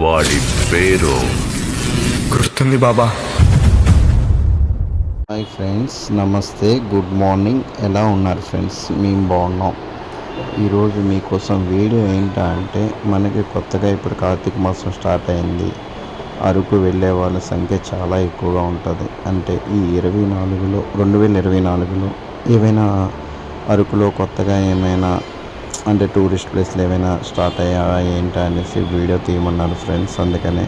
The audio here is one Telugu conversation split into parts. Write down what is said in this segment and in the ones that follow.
వాడి పేరు. గుర్తుంది బాబా. హాయ్ ఫ్రెండ్స్ నమస్తే గుడ్ మార్నింగ్. ఎలా ఉన్నారు ఫ్రెండ్స్? మేము బాగున్నాం. ఈరోజు మీకోసం వీడియో ఏంటంటే మనకి కొత్తగా ఇప్పుడు కార్తీక మాసం స్టార్ట్ అయింది. అరకు వెళ్ళే వాళ్ళ సంఖ్య చాలా ఎక్కువగా ఉంటుంది. అంటే ఈ ఇరవై నాలుగులో రెండు వేల ఇరవై నాలుగులో ఏవైనా అరకులో కొత్తగా ఏమైనా అంటే టూరిస్ట్ ప్లేస్లు ఏమైనా స్టార్ట్ అయ్యాయా ఏంటా అనేసి వీడియో తీయమన్నారు ఫ్రెండ్స్. అందుకనే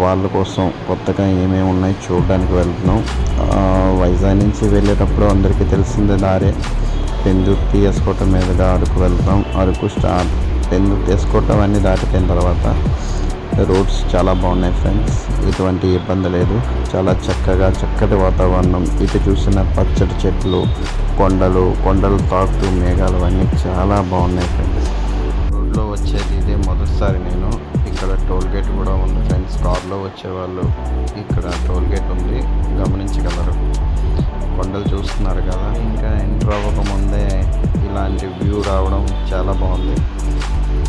వాళ్ళ కోసం కొత్తగా ఏమేమి ఉన్నాయి చూడడానికి వెళ్తున్నాం. వైజాగ్ నుంచి వెళ్ళేటప్పుడు అందరికీ తెలిసిందే దారే. పెందుర్తి ఎస్కోట మీదుగా అరకు వెళ్తాం? అరకు స్టార్ట్. పెందుర్తి ఎస్కోట అన్నీ దాటిపోయిన తర్వాత రోడ్స్ చాలా బాగున్నాయి ఫ్రెండ్స్. ఎటువంటి ఇబ్బంది లేదు. చాలా చక్కగా చక్కటి వాతావరణం. ఇటు చూసిన పచ్చటి చెట్లు కొండలు కొండలు తాకుతూ మేఘాలు అన్నీ చాలా బాగున్నాయి ఫ్రెండ్స్. రోడ్లో వచ్చేది ఇదే మొదటిసారి నేను. ఇక్కడ టోల్ గేట్ కూడా ఉంది ఫ్రెండ్స్. కార్లో వచ్చేవాళ్ళు ఇక్కడ టోల్ గేట్ ఉంది. గమనించగలరు. కొండలు చూస్తున్నారు కదా. ఇంకా ఎంటర్ అవ్వకముందే ఇలాంటి వ్యూ రావడం చాలా బాగుంది.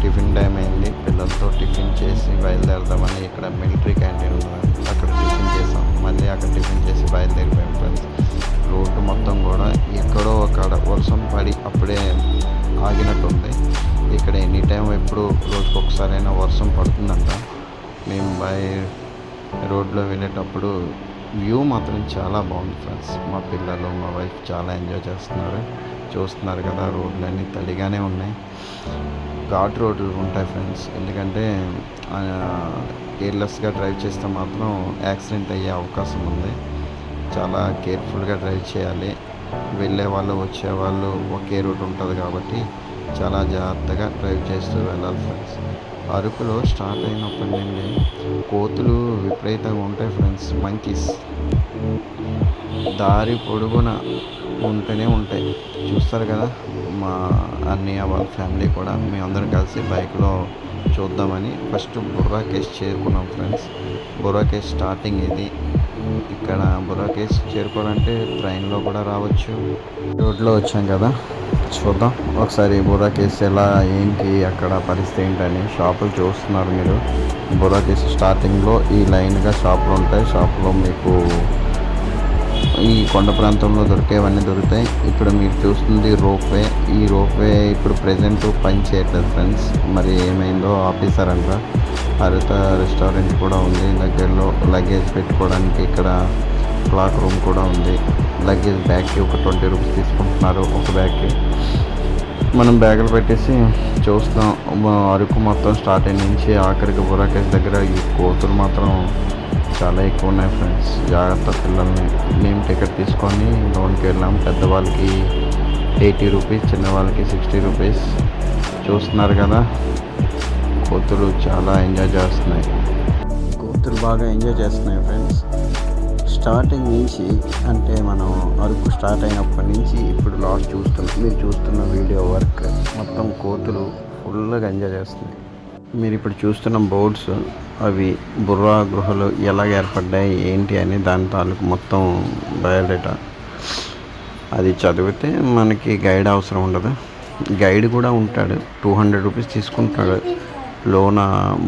టిఫిన్ టైం అయింది. పిల్లలతో టిఫిన్ చేసి బయలుదేరదామని ఇక్కడ మిలిటరీ క్యాంటీన్ అక్కడ టిఫిన్ చేసాం. మళ్ళీ అక్కడ టిఫిన్ చేసి బయలుదేరిపోయాం ఫ్రెండ్స్. రోడ్డు మొత్తం కూడా ఎక్కడో అక్కడ వర్షం పడి అప్పుడే ఆగినట్టుంది. ఇక్కడ ఎనీ టైం ఎప్పుడు రోజుకి ఒకసారైనా వర్షం పడుతుందంట. మేము బై రోడ్లో వెళ్ళేటప్పుడు వ్యూ మాత్రం చాలా బాగుంది ఫ్రెండ్స్. మా పిల్లలు మా వైఫ్ చాలా ఎంజాయ్ చేస్తున్నారు. చూస్తున్నారు కదా రోడ్లన్నీ తడిగానే ఉన్నాయి. ఘాట్ రోడ్లు ఉంటాయి ఫ్రెండ్స్. ఎందుకంటే కేర్లెస్గా డ్రైవ్ చేస్తే మాత్రం యాక్సిడెంట్ అయ్యే అవకాశం ఉంది. చాలా కేర్ఫుల్గా డ్రైవ్ చేయాలి. వెళ్ళే వాళ్ళు వచ్చే వాళ్ళు ఒకే రూట్ ఉంటుంది కాబట్టి చాలా జాగ్రత్తగా డ్రైవ్ చేస్తూ వెళ్ళాలి ఫ్రెండ్స్. అరకులో స్టార్ట్ అయినప్పటి నుండి కోతులు విపరీతంగా ఉంటాయి ఫ్రెండ్స్ మంకీస్. దారి పొడుగున ఉంటూనే ఉంటాయి. చూస్తారు కదా మా అన్నయ్య వాళ్ళ ఫ్యామిలీ కూడా మేమందరం కలిసి బైక్లో చూద్దామని ఫస్ట్ బుర్రాకేష్ చేరుకున్నాం ఫ్రెండ్స్. బుర్రాకేష్ స్టార్టింగ్ ఇది. ఇక్కడ బుర్రాకేష్ చేరుకోవాలంటే ట్రైన్లో కూడా రావచ్చు. రోడ్లో వచ్చాం కదా చూద్దాం. ఒకసారి బుర్రాకేష్ ఎలా ఏంటి అక్కడ పరిస్థితి ఏంటని షాపులు చూస్తున్నారు మీరు. బుర్రాకేష్ స్టార్టింగ్లో ఈ లైన్గా షాపులు ఉంటాయి. షాపులో మీకు ఈ కొండ ప్రాంతంలో దొరికేవన్నీ దొరుకుతాయి. ఇక్కడ మీరు చూస్తుంది రోప్వే. ఈ రోప్వే ఇప్పుడు ప్రజెంట్ పని చేయట్లేదు ఫ్రెండ్స్ మరి ఏమైందో ఆఫీసర్ అంటారా హరిత రెస్టారెంట్ కూడా ఉంది. దగ్గరలో లగేజ్ పెట్టుకోవడానికి ఇక్కడ క్లాక్ రూమ్ కూడా ఉంది. లగేజ్ బ్యాగ్కి ఒక ట్వంటీ రూపీస్ తీసుకుంటున్నారు ఒక బ్యాగ్కి మనం బ్యాగులు పెట్టేసి చూస్తాం మా అరకు మొత్తం స్టార్ట్ అయిన నుంచి ఆఖరికి బురాకేష్ దగ్గర ఈ కోతులు మాత్రం చాలా ఎక్కువ ఉన్నాయి ఫ్రెండ్స్ జాగ్రత్త పిల్లల్ని. మేము టికెట్ తీసుకొని లోన్కి వెళ్ళాం. పెద్దవాళ్ళకి ఎయిటీ రూపీస్ చిన్నవాళ్ళకి సిక్స్టీ రూపీస్. చూస్తున్నారు కదా కోతులు చాలా ఎంజాయ్ చేస్తున్నాయి. కోతులు బాగా ఎంజాయ్ చేస్తున్నాయి ఫ్రెండ్స్ స్టార్టింగ్ నుంచి అంటే మనం అరకు స్టార్ట్ అయినప్పటి నుంచి ఇప్పుడు లాస్ట్ చూస్తున్నాం మీరు చూస్తున్న వీడియో వర్క్ మొత్తం కోతులు ఫుల్గా ఎంజాయ్ చేస్తున్నాయి. మీరు ఇప్పుడు చూస్తున్న బోర్డ్స్ అవి బుర్రా గుహలు ఎలా ఏర్పడ్డాయి ఏంటి అని దాని తాలూకు మొత్తం బయోడేటా. అది చదివితే మనకి గైడ్ అవసరం ఉండదు. గైడ్ కూడా ఉంటాడు. టూ హండ్రెడ్ రూపీస్ తీసుకుంటాడు లోన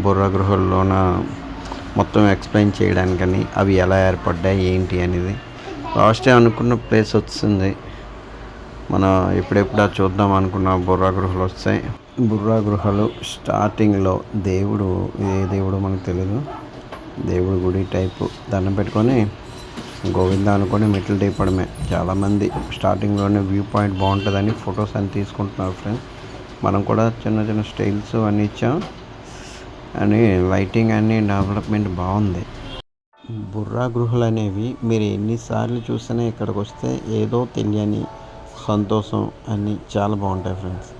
బుర్రా గృహల్లోన మొత్తం ఎక్స్ప్లెయిన్ చేయడానికని అవి ఎలా ఏర్పడ్డాయి ఏంటి అనేది. లాస్ట్ అనుకున్న ప్లేస్ వస్తుంది. మనం ఎప్పుడెప్పుడు చూద్దాం అనుకున్న బుర్రా గృహలు వస్తాయి. బుర్రా గుహలు స్టార్టింగ్లో దేవుడు ఏ దేవుడు మనకు తెలియదు దేవుడు గుడి టైపు దండం పెట్టుకొని గోవింద అనుకొని మెట్లు తీపడమే చాలామంది స్టార్టింగ్లోనే వ్యూ పాయింట్ బాగుంటుందని ఫొటోస్ అని తీసుకుంటున్నారు ఫ్రెండ్స్. మనం కూడా చిన్న చిన్న స్టైల్స్ అన్నీ ఇచ్చాం. అని లైటింగ్ అన్ని డెవలప్మెంట్ బాగుంది. బుర్రా గృహలు అనేవి మీరు ఎన్నిసార్లు చూసినా ఇక్కడికి వస్తే ఏదో తెలియని సంతోషం అన్నీ చాలా బాగుంటాయి ఫ్రెండ్స్.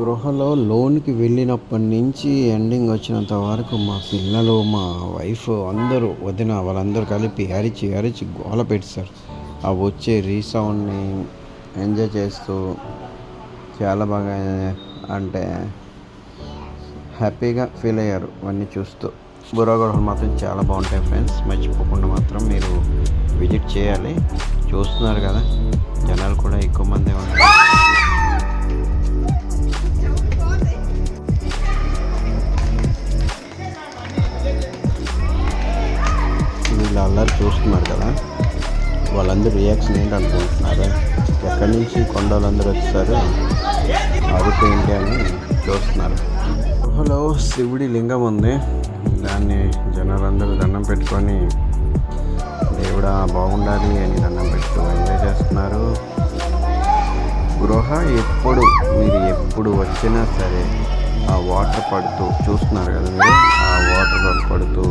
గృహలో లోన్కి వెళ్ళినప్పటి నుంచి ఎండింగ్ వచ్చినంత వరకు మా పిల్లలు మా వైఫ్ అందరూ వదిన వాళ్ళందరూ కలిపి అరిచి అరిచి గోల పెట్టారు ఆ వచ్చే రీసౌండ్ని ఎంజాయ్ చేస్తూ చాలా బాగా అంటే హ్యాపీగా ఫీల్ అయ్యారు అవన్నీ చూస్తూ. బుర్రా మాత్రం చాలా బాగుంటాయి ఫ్రెండ్స్. మర్చిపోకుండా మాత్రం మీరు విజిట్ చేయాలి. చూస్తున్నారు కదా జనాలు కూడా ఎక్కువ మంది ఉన్నారు. వీళ్ళు అల్లరి చూస్తున్నారు కదా వాళ్ళందరూ రియాక్షన్ ఏంటనుకుంటున్నారు? ఎక్కడి నుంచి కొండలందరూ వచ్చారు? అదుపు ఏంటి అని చూస్తున్నారు. హలో శివుడి లింగం ఉంది. దాన్ని జనాలందరూ దండం పెట్టుకొని దేవుడా బాగుండాలి అని దండం పెట్టు ఎంజాయ్ చేస్తున్నారు. గృహ ఎప్పుడు మీరు ఎప్పుడు వచ్చినా సరే ఆ వాటర్ పడుతూ చూస్తున్నారు కదా మీరు? ఆ వాటర్ పడుతూ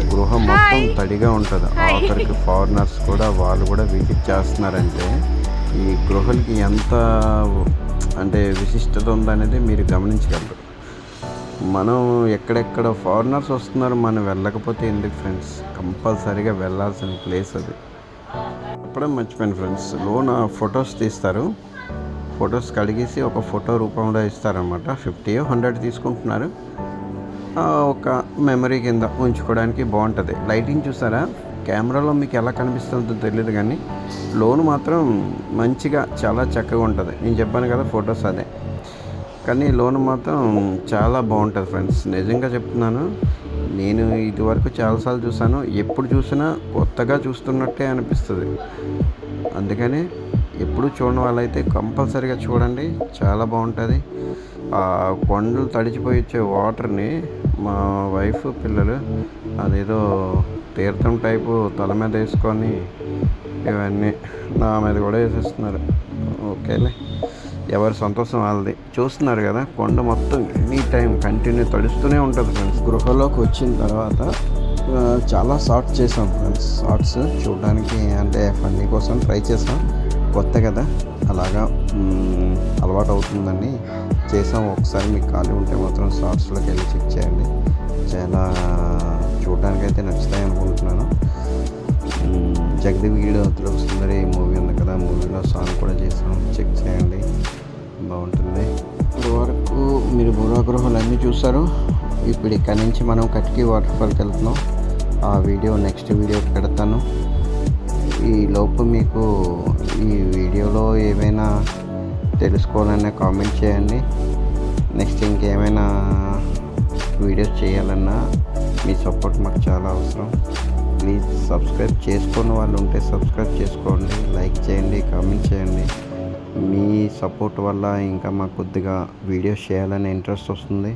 గృహ మొత్తం తడిగా ఉంటుంది. ఆఖరికి ఫారినర్స్ కూడా వాళ్ళు కూడా విజిట్ చేస్తున్నారంటే ఈ గృహలకి ఎంత అంటే విశిష్టత ఉందనేది మీరు గమనించగలరు. మనం ఎక్కడెక్కడ ఫారినర్స్ వస్తున్నారు మనం వెళ్ళకపోతే ఎందుకు ఫ్రెండ్స్ కంపల్సరీగా వెళ్ళాల్సిన ప్లేస్ అది. అప్పుడే మర్చిపోయాను ఫ్రెండ్స్ లోన ఫొటోస్ తీస్తారు. ఫొటోస్ కడిగేసి ఒక ఫోటో రూపంలో ఇస్తారనమాట ఫిఫ్టీ హండ్రెడ్ తీసుకుంటున్నారు. ఒక మెమరీ కింద ఉంచుకోవడానికి బాగుంటుంది. లైటింగ్ చూసారా? కెమెరాలో మీకు ఎలా కనిపిస్తుందో తెలియదు కానీ లోన్ మాత్రం మంచిగా చాలా చక్కగా ఉంటుంది. నేను చెప్పాను కదా ఫొటోస్ అదే. కానీ లోన్ మాత్రం చాలా బాగుంటుంది ఫ్రెండ్స్ నిజంగా చెప్తున్నాను నేను ఇదివరకు చాలాసార్లు చూసాను ఎప్పుడు చూసినా కొత్తగా చూస్తున్నట్టే అనిపిస్తుంది. అందుకని ఎప్పుడు చూడని వాళ్ళైతే కంపల్సరీగా చూడండి. చాలా బాగుంటుంది. ఆ కొండలు తడిచిపోయి వచ్చే వాటర్ని మా వైఫ్ పిల్లలు అదేదో తీర్థం టైపు తల మీద వేసుకొని ఇవన్నీ నా మీద కూడా వేసేస్తున్నారు. ఓకేలే. ఎవరి సంతోషం వాళ్ళది. చూస్తున్నారు కదా కొండ మొత్తం ఎనీ టైం కంటిన్యూ తడుస్తూనే ఉంటుంది ఫ్రెండ్స్. గృహలోకి వచ్చిన తర్వాత చాలా షార్ట్స్ చేసాం ఫ్రెండ్స్. షార్ట్స్ చూడడానికి అంటే ఫన్నీ కోసం ట్రై చేసాం కొత్త కదా. అలాగా అలవాటు అవుతుందని చేసాం ఒకసారి మీకు ఖాళీ ఉంటే మాత్రం షార్ట్స్లోకి వెళ్ళి చెక్ చేయండి. చాలా చూడడానికి అయితే నచ్చుతాయి అనుకుంటున్నాను. జగదీప్ గీడు తెలుగు సుందరి మూవీ ఉంది కదా. మూవీలో సాంగ్ కూడా చేసాం చెక్ చేయండి. బాగుంటుంది. ఇప్పుడు వరకు మీరు పూర్వగృహాలు అన్నీ చూసారు ఇప్పుడు ఇక్కడ నుంచి మనం కట్కి వాటర్ఫాల్కి వెళ్తున్నాం. ఆ వీడియో నెక్స్ట్ వీడియో పెడతాను. ఈ లోపు మీకు ఈ ఏమైనా తెలుసుకోవాలన్నా కామెంట్ చేయండి. నెక్స్ట్ ఇంకేమైనా వీడియోస్ చేయాలన్నా మీ సపోర్ట్ మాకు చాలా అవసరం. ప్లీజ్ సబ్స్క్రైబ్ చేసుకున్న వాళ్ళు ఉంటే సబ్స్క్రైబ్ చేసుకోండి లైక్ చేయండి కామెంట్ చేయండి. మీ సపోర్ట్ వల్ల ఇంకా మాకు కొద్దిగా వీడియోస్ చేయాలనే ఇంట్రెస్ట్ వస్తుంది.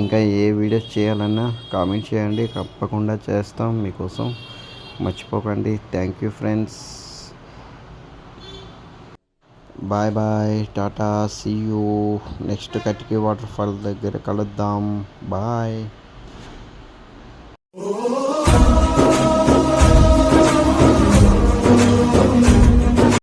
ఇంకా ఏ వీడియోస్ చేయాలన్నా కామెంట్ చేయండి తప్పకుండా చేస్తాం మీకోసం. మర్చిపోకండి. Thank you friends. Bye bye Tata see you next Katiki water fall దగ్గర. కలుద్దాం. బాయ్